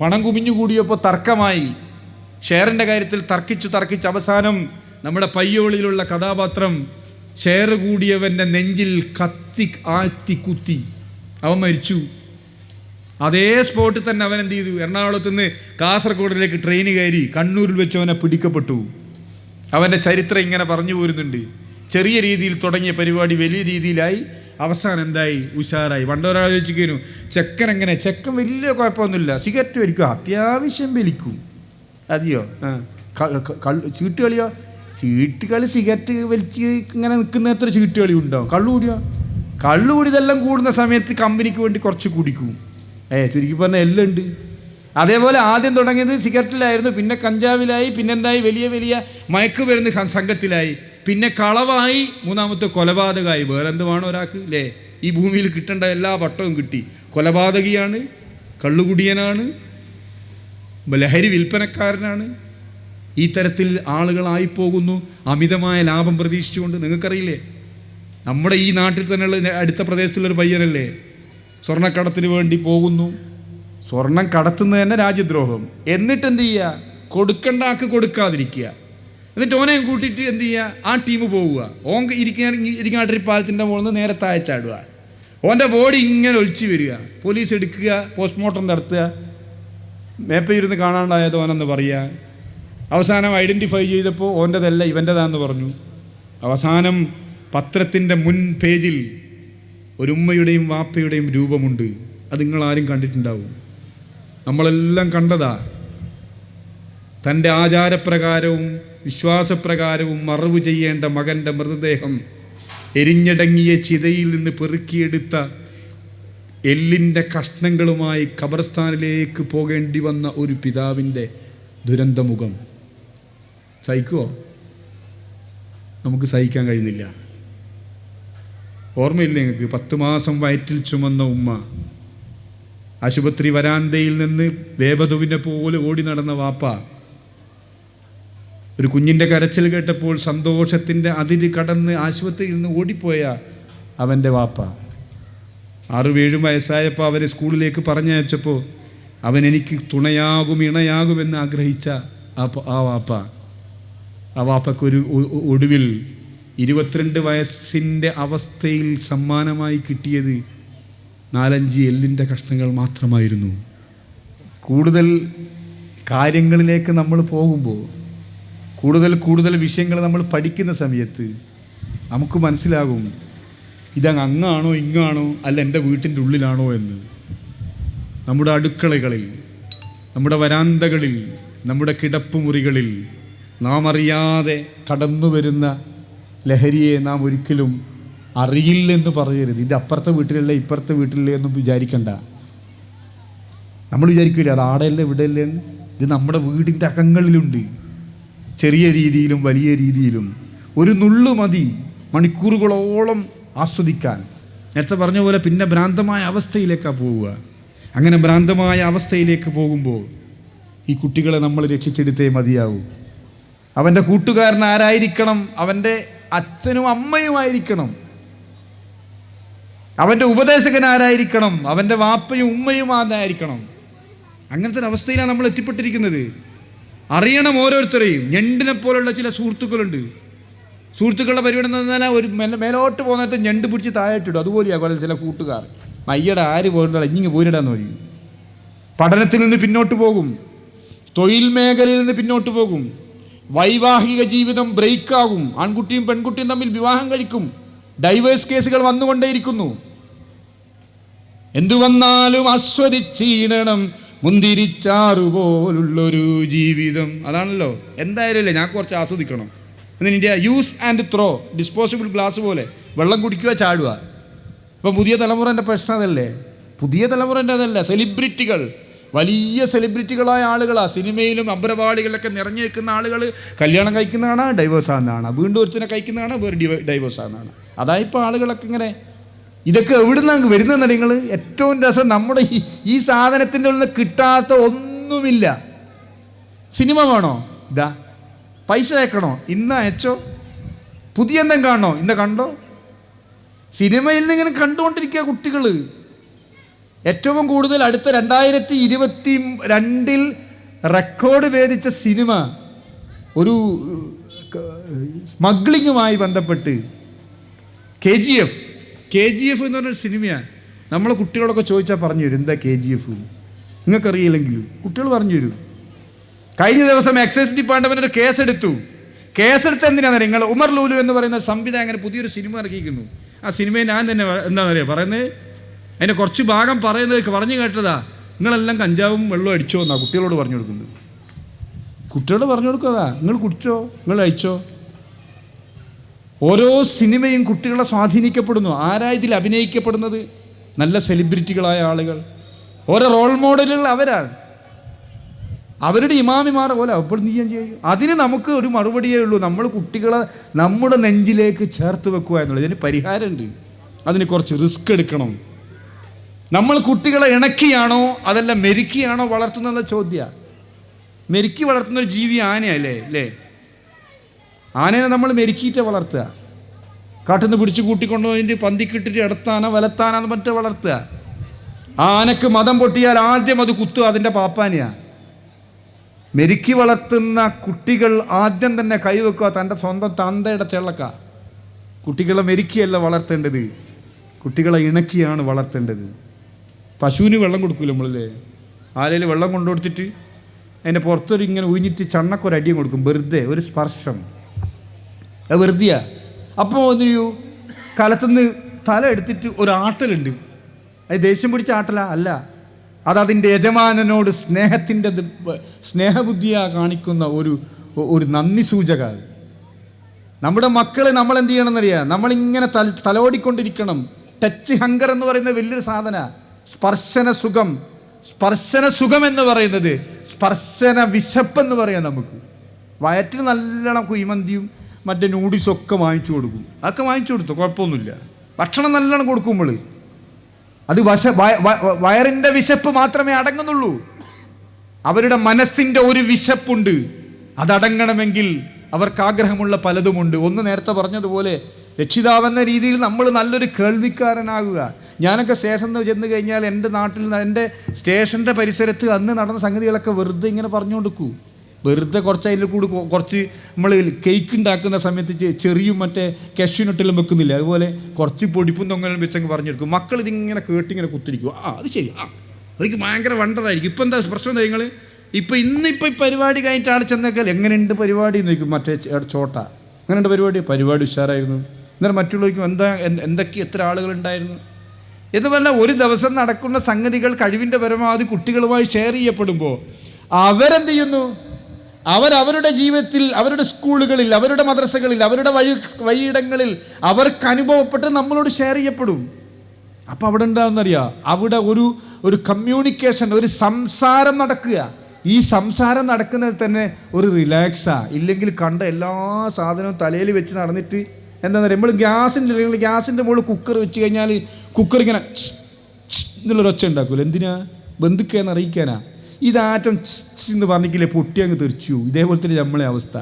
പണം കുമിഞ്ഞുകൂടിയപ്പോൾ തർക്കമായി. ഷെയറിന്റെ കാര്യത്തിൽ തർക്കിച്ചു തർക്കിച്ച് അവസാനം നമ്മുടെ പയ്യോളിലുള്ള കഥാപാത്രം ഷെയർ കൂടിയവന്റെ നെഞ്ചിൽ കത്തി ആറ്റി കുത്തി. അവൻ മരിച്ചു. അതേ സ്പോട്ടിൽ തന്നെ അവൻ എന്ത് ചെയ്തു? എറണാകുളത്ത് നിന്ന് കാസർഗോഡിലേക്ക് ട്രെയിൻ കയറി കണ്ണൂരിൽ വെച്ച് അവനെ പിടിക്കപ്പെട്ടു. അവന്റെ ചരിത്രം ഇങ്ങനെ പറഞ്ഞു പോരുന്നുണ്ട്. ചെറിയ രീതിയിൽ തുടങ്ങിയ പരിപാടി വലിയ രീതിയിലായി. അവസാനം എന്തായി? ഉഷാറായി. പണ്ടൊരാൾ ചോദിച്ചിരിക്കുന്നു ചെക്കൻ എങ്ങനെ? ചെക്കൻ വലിയ കുഴപ്പമൊന്നുമില്ല. സിഗരറ്റ് വലിക്കും. അത്യാവശ്യം വലിക്കും. അതെയോ? ചീട്ട് കളിയോ? ചീട്ട് കളി സിഗരറ്റ് വലിച്ച് ഇങ്ങനെ നിൽക്കുന്ന അത്ര ചീട്ട് കളി ഉണ്ടാവും. കള്ളു കൂടിയോ? കള്ളു കൂടി ഇതെല്ലാം കൂടുന്ന സമയത്ത് കമ്പനിക്ക് വേണ്ടി കുറച്ച് കുടിക്കും. ഏ ചുരുക്കി പറഞ്ഞ എല്ലാം ഉണ്ട്. അതേപോലെ ആദ്യം തുടങ്ങിയത് സിഗരറ്റിലായിരുന്നു പിന്നെ കഞ്ചാവിലായി പിന്നെന്തായി വലിയ വലിയ മയക്കുമരുന്ന് വരുന്ന സംഘത്തിലായി. പിന്നെ കളവായി മൂന്നാമത്തെ കൊലപാതകമായി വേറെന്ത് വേണം ഒരാൾക്ക്? അല്ലേ ഈ ഭൂമിയിൽ കിട്ടേണ്ട എല്ലാ പട്ടവും കിട്ടി. കൊലപാതകിയാണ് കള്ളുകുടിയനാണ് ലഹരി വിൽപ്പനക്കാരനാണ് ഈ തരത്തിൽ ആളുകളായി പോകുന്നു. അമിതമായ ലാഭം പ്രതീക്ഷിച്ചുകൊണ്ട് നിങ്ങൾക്കറിയില്ലേ? നമ്മുടെ ഈ നാട്ടിൽ തന്നെയുള്ള അടുത്ത പ്രദേശത്തുള്ളൊരു പയ്യനല്ലേ? സ്വർണക്കടത്തിന് വേണ്ടി പോകുന്നു. സ്വർണം കടത്തുന്നത് തന്നെ രാജ്യദ്രോഹം. എന്നിട്ട് എന്ത് ചെയ്യുക കൊടുക്കേണ്ട ആൾക്ക് കൊടുക്കാതിരിക്കുക. എന്നിട്ട് ഓനെ കൂട്ടിയിട്ട് എന്ത് ചെയ്യുക ആ ടീം പോവുക. ഓൻ ഇരിക്കുന്ന ഇരിങ്ങാട്ടിരി പാലത്തിന്റെ മുകളിൽ നിന്ന് നേരെ അയച്ചാടുക ഓന്റെ ബോഡി ഇങ്ങനെ ഒളിച്ചു വരിക. പോലീസ് എടുക്കുക പോസ്റ്റ്മോർട്ടം നടത്തുക. മേപ്പയിരുന്ന് കാണാണ്ടായത് ഓനെന്ന് പറയുക. അവസാനം ഐഡന്റിഫൈ ചെയ്തപ്പോൾ ഓന്റെതല്ല ഇവന്റെതാന്ന് പറഞ്ഞു. അവസാനം പത്രത്തിന്റെ മുൻ പേജിൽ ഒരു ഉമ്മയുടെയും വാപ്പയുടെയും രൂപമുണ്ട്. അത് നിങ്ങളാരും കണ്ടിട്ടുണ്ടാവും. നമ്മളെല്ലാം കണ്ടതാ. തന്റെ ആചാരപ്രകാരവും വിശ്വാസപ്രകാരവും മറവ് ചെയ്യേണ്ട മകന്റെ മൃതദേഹം എരിഞ്ഞടങ്ങിയ ചിതയിൽ നിന്ന് പെറുക്കിയെടുത്ത എല്ലിന്റെ കഷ്ണങ്ങളുമായി ഖബർസ്ഥാനിലേക്ക് പോകേണ്ടി വന്ന ഒരു പിതാവിന്റെ ദുരന്തമുഖം. സഹിക്കുമോ നമുക്ക് സഹിക്കാൻ കഴിയുന്നില്ല. ഓർമ്മയില്ല നിങ്ങൾക്ക്? പത്ത് മാസം വയറ്റിൽ ചുമന്ന ഉമ്മ. ആശുപത്രി വരാന്തയിൽ നിന്ന് ദേവധുവിനെ പോലെ ഓടി നടന്ന വാപ്പ. ഒരു കുഞ്ഞിന്റെ കരച്ചിൽ കേട്ടപ്പോൾ സന്തോഷത്തിന്റെ അതിര് കടന്ന് ആശുപത്രിയിൽ നിന്ന് ഓടിപ്പോയ അവന്റെ വാപ്പ. ആറും ഏഴും വയസ്സായപ്പോൾ അവരെ സ്കൂളിലേക്ക് പറഞ്ഞയച്ചപ്പോൾ അവൻ എനിക്ക് തുണയാകും ഇണയാകുമെന്ന് ആഗ്രഹിച്ച ആ ആ വാപ്പ. ആ ഒ- ഒടുവിൽ ഇരുപത്തിരണ്ട് വയസ്സിന്റെ അവസ്ഥയിൽ സമ്മാനമായി കിട്ടിയത് നാലഞ്ച് എല്ലിന്റെ കഷ്ണങ്ങൾ മാത്രമായിരുന്നു. കൂടുതൽ കാര്യങ്ങളിലേക്ക് നമ്മൾ പോകുമ്പോൾ കൂടുതൽ കൂടുതൽ വിഷയങ്ങൾ നമ്മൾ പഠിക്കുന്ന സമയത്ത് നമുക്ക് മനസ്സിലാകും ഇതങ്ങ് അങ്ങാണോ ഇങ്ങാണോ അല്ല എന്റെ വീട്ടിന്റെ ഉള്ളിലാണോ എന്ന്. നമ്മുടെ അടുക്കളകളിൽ നമ്മുടെ വരാന്തകളിൽ നമ്മുടെ കിടപ്പുമുറികളിൽ നാം അറിയാതെ കടന്നു വരുന്ന ലഹരിയെ നാം ഒരിക്കലും അറിയില്ലെന്ന് പറയരുത്. ഇത് അപ്പുറത്തെ വീട്ടിലല്ല ഇപ്പുറത്തെ വീട്ടിലല്ലേ എന്നും വിചാരിക്കണ്ട. നമ്മൾ വിചാരിക്കില്ല അത് ആടെയല്ല ഇവിടെയല്ലേ എന്ന്. ഇത് നമ്മുടെ വീടിന്റെ അകങ്ങളിലുണ്ട്. ചെറിയ രീതിയിലും വലിയ രീതിയിലും. ഒരു നുള്ളു മതി മണിക്കൂറുകളോളം ആസ്വദിക്കാൻ. നേരത്തെ പറഞ്ഞ പോലെ പിന്നെ ഭ്രാന്തമായ അവസ്ഥയിലേക്കാണ് പോവുക. അങ്ങനെ ഭ്രാന്തമായ അവസ്ഥയിലേക്ക് പോകുമ്പോൾ ഈ കുട്ടികളെ നമ്മൾ രക്ഷിച്ചെടുത്തേ മതിയാവൂ. അവന്റെ കൂട്ടുകാരൻ ആരായിരിക്കണം? അവന്റെ അച്ഛനും അമ്മയും ആയിരിക്കണം. അവന്റെ ഉപദേശകൻ ആരായിരിക്കണം? അവന്റെ വാപ്പയും ഉമ്മയും ആരായിരിക്കണം? അങ്ങനത്തെ ഒരു അവസ്ഥയിലാണ് നമ്മൾ എത്തിപ്പെട്ടിരിക്കുന്നത്. അറിയണം ഓരോരുത്തരെയും. ഞണ്ടിനെ പോലുള്ള ചില സുഹൃത്തുക്കളുണ്ട്. സുഹൃത്തുക്കളുടെ പരിപാടി എന്ന് പറഞ്ഞാൽ ഒരു മേല- മേലോട്ട് പോകുന്നിട്ട് ഞണ്ട് പിടിച്ച് താഴെട്ടിടും. അതുപോലെയാകും ചില കൂട്ടുകാർ. മയ്യട ആര് പോയിട്ടാണ് ഇഞ്ഞിങ്ങ് പോയിടാന്ന് പറയും. പഠനത്തിൽ നിന്ന് പിന്നോട്ട് പോകും. തൊഴിൽ മേഖലയിൽ നിന്ന് പിന്നോട്ട് പോകും. വൈവാഹിക ജീവിതം ബ്രേക്ക് ആകും ആൺകുട്ടിയും പെൺകുട്ടിയും തമ്മിൽ വിവാഹം കഴിക്കും. ഡൈവേഴ്സ് കേസുകൾ വന്നുകൊണ്ടേയിരിക്കുന്നു. എന്തു വന്നാലും ആസ്വദിച്ചിടണം മുന്തിരിച്ചാറു ജീവിതം. അതാണല്ലോ. എന്തായാലും അല്ലേ? ഞാൻ കുറച്ച് ആസ്വദിക്കണം. India use and throw disposable glass പോലെ വെള്ളം കുടിക്കുക ചാടുക. ഇപ്പം പുതിയ തലമുറന്റെ പ്രശ്നം അതല്ലേ? പുതിയ തലമുറന്റെ അതല്ല സെലിബ്രിറ്റികൾ വലിയ സെലിബ്രിറ്റികളായ ആളുകളാണ് സിനിമയിലും അബ്രപാടികളിലൊക്കെ നിറഞ്ഞു നിൽക്കുന്ന ആളുകൾ കല്യാണം കഴിക്കുന്നതാണ് ഡൈവേഴ്സ് ആകുന്നതാണ് വീണ്ടും ഒരുത്തിനെ കഴിക്കുന്നതാണ് വേറെ ഡിവ ഡൈവേഴ്സ് ആണെന്നാണ് അതായിപ്പോൾ ആളുകളൊക്കെ ഇങ്ങനെ. ഇതൊക്കെ എവിടെ നിന്നാണ് വരുന്നത് നിങ്ങൾ ഏറ്റവും രസം നമ്മുടെ ഈ ഈ സാധനത്തിന്റെ ഉള്ളിൽ കിട്ടാത്ത ഒന്നുമില്ല. സിനിമ വേണോ? ഇതാ പൈസ അയക്കണോ? ഇന്ന് അയച്ചോ? പുതിയ എന്തെങ്കിലും കാണണോ? ഇന്ന കണ്ടോ? സിനിമയിൽ നിന്ന് ഇങ്ങനെ കണ്ടുകൊണ്ടിരിക്കുക കുട്ടികൾ ഏറ്റവും കൂടുതൽ അടുത്ത രണ്ടായിരത്തി ഇരുപത്തി രണ്ടിൽ റെക്കോർഡ് ഭേദിച്ച സിനിമ ഒരു സ്മഗ്ലിങ്ങുമായി ബന്ധപ്പെട്ട് K G F. K G F എന്ന് പറഞ്ഞൊരു സിനിമയാണ്. നമ്മളെ കുട്ടികളൊക്കെ ചോദിച്ചാൽ പറഞ്ഞു തരും എന്താ കെ ജി എഫ് നിങ്ങൾക്കറിയില്ലെങ്കിലും കുട്ടികൾ പറഞ്ഞു തരും. കഴിഞ്ഞ ദിവസം എക്സൈസ് ഡിപ്പാർട്ട്മെന്റ് ഒരു കേസെടുത്തു. കേസെടുത്ത് എന്തിനാണ് നിങ്ങൾ ഉമർ ലൂലു എന്ന് പറയുന്ന സംവിധായകൻ പുതിയൊരു സിനിമ ഇറക്കിയിരിക്കുന്നു. ആ സിനിമയെ ഞാൻ തന്നെ എന്താ പറയുക പറയുന്നത് അതിന്റെ കുറച്ച് ഭാഗം പറയുന്നത് പറഞ്ഞു കേട്ടതാ. നിങ്ങളെല്ലാം കഞ്ചാവും വെള്ളവും അടിച്ചോ എന്നാ കുട്ടികളോട് പറഞ്ഞു കൊടുക്കുന്നത്. കുട്ടികളോട് പറഞ്ഞു കൊടുക്കാതാ നിങ്ങൾ കുടിച്ചോ? നിങ്ങൾ അയച്ചോ ഓരോ സിനിമയും കുട്ടികളെ സ്വാധീനിക്കപ്പെടുന്നു. ആരാ ഇതിൽ അഭിനയിക്കപ്പെടുന്നത്? നല്ല സെലിബ്രിറ്റികളായ ആളുകൾ. ഓരോ റോൾ മോഡലുകൾ അവരാണ്. അവരുടെ ഇമാമിമാർ പോലെ അപ്പോൾ നീ ചെയ്യും? അതിന് നമുക്ക് ഒരു മറുപടിയേ ഉള്ളൂ. നമ്മൾ കുട്ടികളെ നമ്മുടെ നെഞ്ചിലേക്ക് ചേർത്ത് വെക്കുക എന്നുള്ളത്. ഇതിന് പരിഹാരമുണ്ട്. അതിന് കുറച്ച് റിസ്ക് എടുക്കണം. നമ്മൾ കുട്ടികളെ ഇണക്കിയാണോ അതല്ല മെരുക്കിയാണോ വളർത്തുന്നുള്ള ചോദ്യ. മെരുക്കി വളർത്തുന്ന ഒരു ജീവി ആനയല്ലേ അല്ലേ ആനേനെ നമ്മൾ മെരുക്കിയിട്ട് വളർത്തുക. കാട്ടിൽ നിന്ന് പിടിച്ച് കൂട്ടിക്കൊണ്ടുപോയിട്ട് പന്തിക്കിട്ടിട്ട് ഇടത്താന വലത്താനാന്ന് മറ്റേ വളർത്തുക. ആ ആനക്ക് മതം പൊട്ടിയാൽ ആദ്യം അത് കുത്തുക അതിന്റെ പാപ്പാനെയാ. മെരുക്കി വളർത്തുന്ന കുട്ടികൾ ആദ്യം തന്നെ കൈവെക്കുക തന്റെ സ്വന്തം തന്തയുടെ ചെള്ളക്ക. കുട്ടികളെ മെരുക്കിയല്ല വളർത്തേണ്ടത്. കുട്ടികളെ ഇണക്കിയാണ് വളർത്തേണ്ടത്. പശുവിന് വെള്ളം കൊടുക്കൂല നമ്മളല്ലേ ആലയിൽ വെള്ളം കൊണ്ടുകൊടുത്തിട്ട് അതിന്റെ പുറത്തൊരു ഇങ്ങനെ ഉഴിഞ്ഞിട്ട് ചണ്ണക്കൊരു അടിയും കൊടുക്കും. വെറുതെ ഒരു സ്പർശം. അത് വെറുതെയാ. അപ്പോൾ ഒന്നിരു കലത്തുനിന്ന് തല എടുത്തിട്ട് ഒരു ആട്ടലുണ്ട്. അത് ദേഷ്യം പിടിച്ച ആട്ടല? അല്ല. അത് യജമാനനോട് സ്നേഹത്തിന്റെ സ്നേഹബുദ്ധിയാ കാണിക്കുന്ന ഒരു ഒരു നന്ദി സൂചക അത്. നമ്മുടെ മക്കളെ നമ്മൾ എന്ത് ചെയ്യണമെന്നറിയാം? നമ്മളിങ്ങനെ തല തലോടിക്കൊണ്ടിരിക്കണം. ടച്ച് ഹങ്കർ എന്ന് പറയുന്ന വലിയൊരു സാധന. സ്പർശന സുഖം. സ്പർശന സുഖം എന്ന് പറയുന്നത് സ്പർശന വിശപ്പ് എന്ന് പറയാം നമുക്ക്. വയറ്റിൽ നല്ലോണം കുയ്മന്തിയും മറ്റേ നൂഡിൽസും ഒക്കെ വാങ്ങിച്ചു കൊടുക്കും. അതൊക്കെ വാങ്ങിച്ചു കൊടുത്തു? കുഴപ്പമൊന്നുമില്ല. ഭക്ഷണം നല്ലോണം കൊടുക്കുമ്പോൾ അത് വശ വയറിന്റെ വിശപ്പ് മാത്രമേ അടങ്ങുന്നുള്ളൂ. അവരുടെ മനസ്സിന്റെ ഒരു വിശപ്പുണ്ട്. അതടങ്ങണമെങ്കിൽ അവർക്ക് ആഗ്രഹമുള്ള പലതുമുണ്ട്. ഒന്ന് നേരത്തെ പറഞ്ഞതുപോലെ രക്ഷിതാവെന്ന രീതിയിൽ നമ്മൾ നല്ലൊരു കേൾവിക്കാരനാകുക. ഞാനൊക്കെ സ്റ്റേഷനിൽ ചെന്ന് കഴിഞ്ഞാൽ എന്റെ നാട്ടിൽ എന്റെ സ്റ്റേഷന്റെ പരിസരത്ത് അന്ന് നടന്ന സംഗതികളൊക്കെ വെറുതെ ഇങ്ങനെ പറഞ്ഞു കൊടുക്കൂ വെറുതെ കുറച്ച് അതിൽ കൂടി കുറച്ച് നമ്മൾ കേക്ക് ഉണ്ടാക്കുന്ന സമയത്ത് ചെറിയും മറ്റേ കഷ്യൂനട്ടെല്ലാം വെക്കുന്നില്ല? അതുപോലെ കുറച്ച് പൊടിപ്പും തൊങ്ങലും വെച്ചങ്ങ് പറഞ്ഞു കൊടുക്കും മക്കൾ ഇതിങ്ങനെ കേട്ടിങ്ങനെ കുത്തിരിക്കും. ആ അത് ശരി. ആ അവർക്ക് ഭയങ്കര വണ്ടറായിരിക്കും. ഇപ്പം എന്താ പ്രശ്നം നിങ്ങൾ ഇപ്പം ഇന്നിപ്പോൾ ഈ പരിപാടി കഴിഞ്ഞിട്ടാണ് ചെന്നേക്കാൽ എങ്ങനെയുണ്ട് പരിപാടി എന്ന് ചോദിക്കും. മറ്റേ ചോട്ട. അങ്ങനെയുണ്ട് പരിപാടി? പരിപാടി ഉഷാറായിരുന്നു. എന്നാലും മറ്റുള്ളവർക്കും എന്ത്- എന്തൊക്കെ എത്ര ആളുകളുണ്ടായിരുന്നു? എന്ന് പറഞ്ഞാൽ ഒരു ദിവസം നടക്കുന്ന സംഗതികൾ കഴിവിന്റെ പരമാവധി കുട്ടികളുമായി ഷെയർ ചെയ്യപ്പെടുമ്പോൾ അവരെന്ത് ചെയ്യുന്നു അവരവരുടെ ജീവിതത്തിൽ അവരുടെ സ്കൂളുകളിൽ അവരുടെ മദ്രസകളിൽ അവരുടെ വഴി വഴിയിടങ്ങളിൽ അവർക്ക് അനുഭവപ്പെട്ട് നമ്മളോട് ഷെയർ ചെയ്യപ്പെടും. അപ്പോൾ അവിടെ ഉണ്ടാവുന്നറിയാം അവിടെ ഒരു ഒരു കമ്മ്യൂണിക്കേഷൻ ഒരു സംസാരം നടക്കുക. ഈ സംസാരം നടക്കുന്നത് തന്നെ ഒരു റിലാക്സാണ് ഇല്ലെങ്കിൽ കണ്ട എല്ലാ സാധനവും തലയിൽ വെച്ച് നടന്നിട്ട് എന്താ പറയുക നമ്മൾ ഗ്യാസിന്റെ അല്ലെങ്കിൽ ഗ്യാസിന്റെ മുകളിൽ കുക്കർ വെച്ച് കഴിഞ്ഞാൽ കുക്കർ ഇങ്ങനെ എന്നുള്ളൊരു ഒച്ച ഉണ്ടാക്കുമല്ലോ എന്തിനാ? ബന്ധുക്കേന്ന് അറിയിക്കാനാ? ഇതാറ്റം എന്ന് പറഞ്ഞിട്ടില്ലേ പൊട്ടി അങ്ങ് തെറിച്ചു ഇതേപോലെ തന്നെ നമ്മളെ അവസ്ഥ.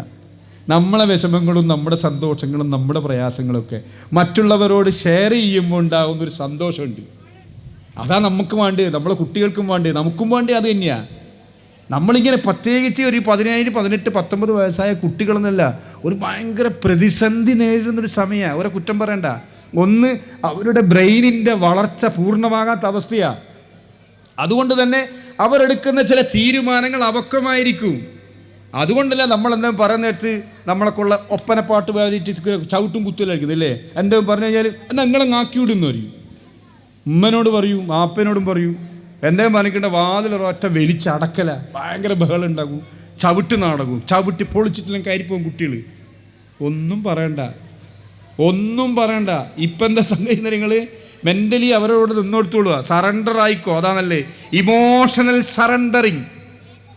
നമ്മളെ വിഷമങ്ങളും നമ്മുടെ സന്തോഷങ്ങളും നമ്മുടെ പ്രയാസങ്ങളൊക്കെ മറ്റുള്ളവരോട് ഷെയർ ചെയ്യുമ്പോൾ ഉണ്ടാകുന്ന ഒരു സന്തോഷമുണ്ട്. അതാ നമുക്ക് വേണ്ടത്. നമ്മളെ കുട്ടികൾക്കും വേണ്ടത്. നമുക്കും വേണ്ടത് അത് തന്നെയാണ് നമ്മളിങ്ങനെ പ്രത്യേകിച്ച് ഒരു പതിനേഴ് പതിനെട്ട് പത്തൊമ്പത് വയസ്സായ കുട്ടികളെന്നല്ല ഒരു ഭയങ്കര പ്രതിസന്ധി നേരിടുന്നൊരു സമയമാണ് അവരെ കുറ്റം പറയണ്ട. ഒന്ന് അവരുടെ ബ്രെയിനിന്റെ വളർച്ച പൂർണമാകാത്ത അവസ്ഥയാണ് അതുകൊണ്ട് തന്നെ അവരെടുക്കുന്ന ചില തീരുമാനങ്ങൾ അപക്വമായിരിക്കും. അതുകൊണ്ടല്ല നമ്മൾ എന്താ പറയുന്നിടത്ത് നമ്മളൊക്കെയുള്ള ഒപ്പനപ്പാട്ട് പാടിയിട്ട് ചവിട്ടും കുത്തലായിരിക്കും അല്ലേ? എന്താ പറഞ്ഞു കഴിഞ്ഞാൽ എന്നാൽ നിങ്ങളെ ആക്കി വിടുന്നവർ ഉമ്മനോട് പറയും ആപ്പനോടും പറയും. എന്തേലും വാതിൽ വാതിലൊരൊറ്റ വലിച്ചടക്കല ഭയങ്കര ബഹളം ഉണ്ടാകും. ചവിട്ട് നാടകവും ചവിട്ടി പൊളിച്ചിട്ടില്ലെങ്കിൽ കരിപ്പോവും കുട്ടികൾ ഒന്നും പറയണ്ട. ഒന്നും പറയണ്ട. ഇപ്പം എന്താ സംഗതി നിങ്ങൾ മെന്റലി അവരോട് നിന്നോടുത്തോളുക സറണ്ടർ ആയിക്കോ. അതാണല്ലേ. ഇമോഷണൽ സറണ്ടറിങ്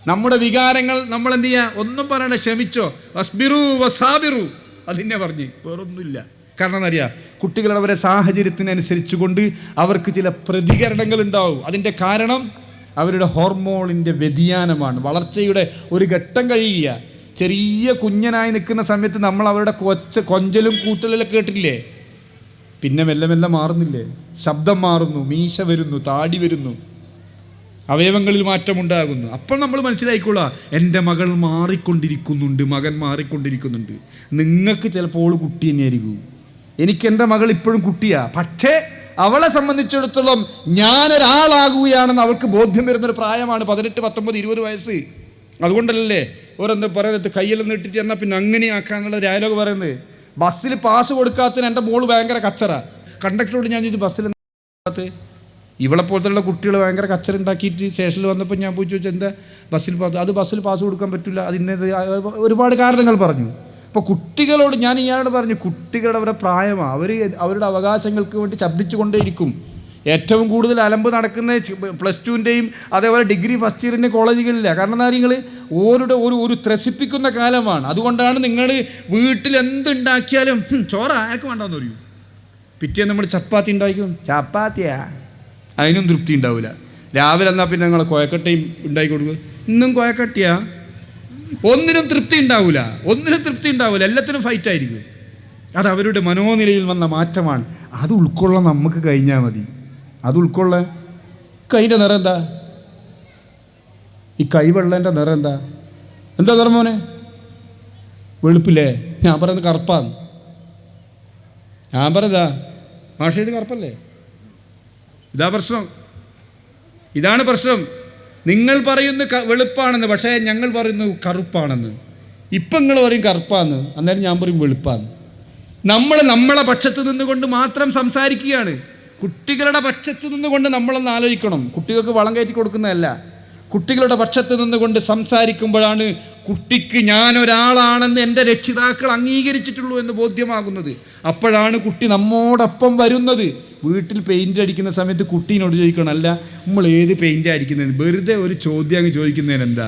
നമ്മുടെ വികാരങ്ങൾ നമ്മൾ എന്ത് ചെയ്യുക ഒന്നും പറയണ്ട. ക്ഷമിച്ചോ. വസ്ബിറു വസാബിറു. അതിനെ പറഞ്ഞ്. വേറൊന്നുമില്ല. കാരണം എന്നറിയാം കുട്ടികൾ അവരെ സാഹചര്യത്തിനനുസരിച്ച് കൊണ്ട് അവർക്ക് ചില പ്രതികരണങ്ങൾ ഉണ്ടാവും. അതിന്റെ കാരണം അവരുടെ ഹോർമോണിന്റെ വ്യതിയാനമാണ്. വളർച്ചയുടെ ഒരു ഘട്ടം കഴിയുക. ചെറിയ കുഞ്ഞനായി നിൽക്കുന്ന സമയത്ത് നമ്മൾ അവരുടെ കൊച്ച കൊഞ്ചലും കൂട്ടലെല്ലാം കേട്ടില്ലേ പിന്നെ മെല്ലെ മെല്ലെ മാറുന്നില്ലേ? ശബ്ദം മാറുന്നു മീശ വരുന്നു താടി വരുന്നു. അവയവങ്ങളിൽ മാറ്റമുണ്ടാകുന്നു അപ്പോൾ നമ്മൾ മനസ്സിലായിക്കൊള്ളാം എന്റെ മകൾ മാറിക്കൊണ്ടിരിക്കുന്നുണ്ട് മകൻ മാറിക്കൊണ്ടിരിക്കുന്നുണ്ട്. നിങ്ങൾക്ക് ചിലപ്പോൾ കുട്ടി തന്നെയായിരിക്കും. എനിക്ക് എന്റെ മകൾ ഇപ്പോഴും കുട്ടിയാണ് പക്ഷേ അവളെ സംബന്ധിച്ചിടത്തോളം ഞാനൊരാളാകുകയാണെന്ന് അവൾക്ക് ബോധ്യം വരുന്നൊരു പ്രായമാണ് പതിനെട്ട് പത്തൊമ്പത് ഇരുപത് വയസ്സ്. അതുകൊണ്ടല്ലേ ഓരെന്താ പറയുന്നത് കയ്യിലൊന്നും ഇട്ടിട്ട് എന്നാൽ പിന്നെ അങ്ങനെ ആക്കാനുള്ള ഡയലോഗ് പറയുന്നത്? ബസ്സിൽ പാസ് കൊടുക്കാത്തതിന് എന്റെ മോൾ ഭയങ്കര കച്ചറ. കണ്ടക്ടറോട് ഞാൻ ചോദിച്ചു ബസ്സിൽ ഇവളെ പോലത്തുള്ള കുട്ടികൾ ഭയങ്കര കച്ചറ ഉണ്ടാക്കിയിട്ട് സ്റ്റേഷനിൽ വന്നപ്പോൾ ഞാൻ പോയി ചോദിച്ചു എന്താ ബസ്സിൽ പാസ് അത് ബസ്സിൽ പാസ് കൊടുക്കാൻ പറ്റില്ല അത് ഇന്നത് ഒരുപാട് കാരണങ്ങൾ പറഞ്ഞു. അപ്പോൾ കുട്ടികളോട് ഞാൻ ഇയാളോട് പറഞ്ഞു കുട്ടികളുടെ അവരുടെ പ്രായമാണ് അവർ അവരുടെ അവകാശങ്ങൾക്ക് വേണ്ടി ശബ്ദിച്ചുകൊണ്ടേയിരിക്കും. ഏറ്റവും കൂടുതൽ അലമ്പ് നടക്കുന്ന പ്ലസ് ടുവിന്റെയും അതേപോലെ ഡിഗ്രി ഫസ്റ്റ് ഇയറിന്റെ കോളേജുകളില്ല കാരണം എന്താ നിങ്ങൾ ഓരുടെ ഒരു ഒരു ത്രസിപ്പിക്കുന്ന കാലമാണ്. അതുകൊണ്ടാണ് നിങ്ങൾ വീട്ടിൽ എന്തുണ്ടാക്കിയാലും "ഹും, ചോറ ആർക്ക് വേണ്ടെന്ന് പറയൂ പിറ്റേന്ന് നമ്മൾ ചപ്പാത്തി ഉണ്ടാക്കും ചപ്പാത്തിയാ. അതിനും തൃപ്തി ഉണ്ടാവില്ല രാവിലെ എന്നാൽ പിന്നെ നിങ്ങൾ കോയക്കട്ടയും ഉണ്ടാക്കി കൊടുക്കും ഇന്നും കോയക്കട്ടിയാ? ഒന്നിനും തൃപ്തി ഉണ്ടാവില്ല ഒന്നിനും തൃപ്തി ഉണ്ടാവില്ല എല്ലാത്തിനും ഫൈറ്റ് ആയിരിക്കും. അത് അവരുടെ മനോനിലയിൽ വന്ന മാറ്റമാണ്. അത് ഉൾക്കൊള്ളാൻ നമുക്ക് കഴിഞ്ഞാൽ മതി. അത് ഉൾക്കൊള്ളാൻ. കൈന്റെ നിറം എന്താ? ഈ കൈവെള്ളന്റെ നിറം എന്താ? എന്താ നിറം മോനെ? വെളുപ്പില്ലേ? ഞാൻ പറയുന്നത് കറുപ്പാന്ന്. ഞാൻ പറഞ്ഞതാ മാഷ ഇത് കറുപ്പല്ലേ? ഇതാ പ്രശ്നം. ഇതാണ് പ്രശ്നം. നിങ്ങൾ പറയുന്ന വെളുപ്പാണെന്ന് പക്ഷേ ഞങ്ങൾ പറയുന്നു കറുപ്പാണെന്ന്. ഇപ്പം നിങ്ങൾ പറയും കറുപ്പാന്ന് അന്നേരം ഞാൻ പറയും വെളുപ്പാന്ന്. നമ്മൾ നമ്മളെ പക്ഷത്ത് നിന്നുകൊണ്ട് മാത്രം സംസാരിക്കുകയാണ്. കുട്ടികളുടെ പക്ഷത്ത് നിന്നുകൊണ്ട് നമ്മളൊന്ന് ആലോചിക്കണം. കുട്ടികൾക്ക് വളം കയറ്റി കൊടുക്കുന്നതല്ല. കുട്ടികളുടെ പക്ഷത്ത് നിന്നുകൊണ്ട് സംസാരിക്കുമ്പോഴാണ് കുട്ടിക്ക് ഞാൻ ഒരാളാണെന്ന് എന്റെ രക്ഷിതാക്കൾ അംഗീകരിച്ചിട്ടുള്ളൂ എന്ന് ബോധ്യമാകുന്നത്. അപ്പോഴാണ് കുട്ടി നമ്മോടൊപ്പം വരുന്നത്. വീട്ടിൽ പെയിന്റ് അടിക്കുന്ന സമയത്ത് കുട്ടീനോട് ചോദിക്കണം അല്ല നമ്മൾ ഏത് പെയിന്റ് അടിക്കുന്നതിന് വെറുതെ ഒരു ചോദ്യം അങ്ങ് ചോദിക്കുന്നതിന് എന്താ?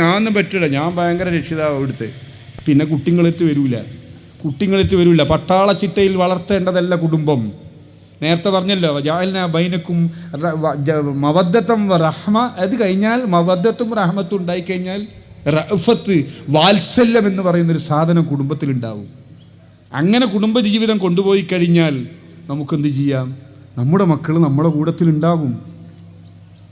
ഞാനൊന്നും പറ്റില്ല ഞാൻ ഭയങ്കര രക്ഷിതാവ് ഇവിടുത്തെ പിന്നെ കുട്ടികളെത്ത് വരൂല. കുട്ടികളെത്ത് പട്ടാള ചിട്ടയിൽ വളർത്തേണ്ടതല്ല കുടുംബം. നേരത്തെ പറഞ്ഞല്ലോ ജാലിന ബൈനക്കും മവദ്ദത്തും റഹ്മ. അത് കഴിഞ്ഞാൽ മവദ്ദത്തും റഹ്മത്തും ഉണ്ടായിക്കഴിഞ്ഞാൽ റഫത്ത് വാത്സല്യം എന്ന് പറയുന്നൊരു സാധനം കുടുംബത്തിലുണ്ടാവും. അങ്ങനെ കുടുംബജീവിതം കൊണ്ടുപോയി കഴിഞ്ഞാൽ നമുക്കെന്ത് ചെയ്യാം? നമ്മുടെ മക്കൾ നമ്മുടെ കൂടത്തിലുണ്ടാകും.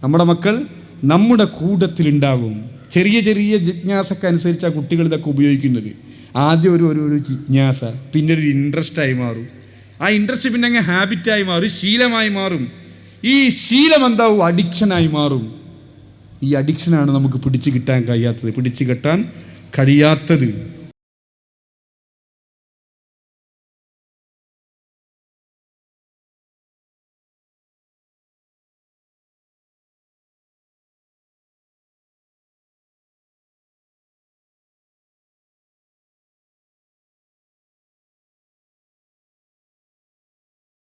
നമ്മുടെ മക്കൾ നമ്മുടെ കൂടത്തിലുണ്ടാവും ചെറിയ ചെറിയ ജിജ്ഞാസക്കനുസരിച്ച് ആ കുട്ടികൾ ഇതൊക്കെ ഉപയോഗിക്കുന്നത്. ആദ്യം ഒരു ഒരു ജിജ്ഞാസ പിന്നെ ഒരു ഇൻട്രസ്റ്റായി മാറും. ആ ഇൻട്രസ്റ്റ് പിന്നെ അങ്ങ് ഹാബിറ്റായി മാറും ശീലമായി മാറും. ഈ ശീലം എന്താവും? അഡിക്ഷനായി മാറും. ഈ അഡിക്ഷനാണ് നമുക്ക് പിടിച്ചു കിട്ടാൻ കഴിയാത്തത്. പിടിച്ചു കെട്ടാൻ കഴിയാത്തത്.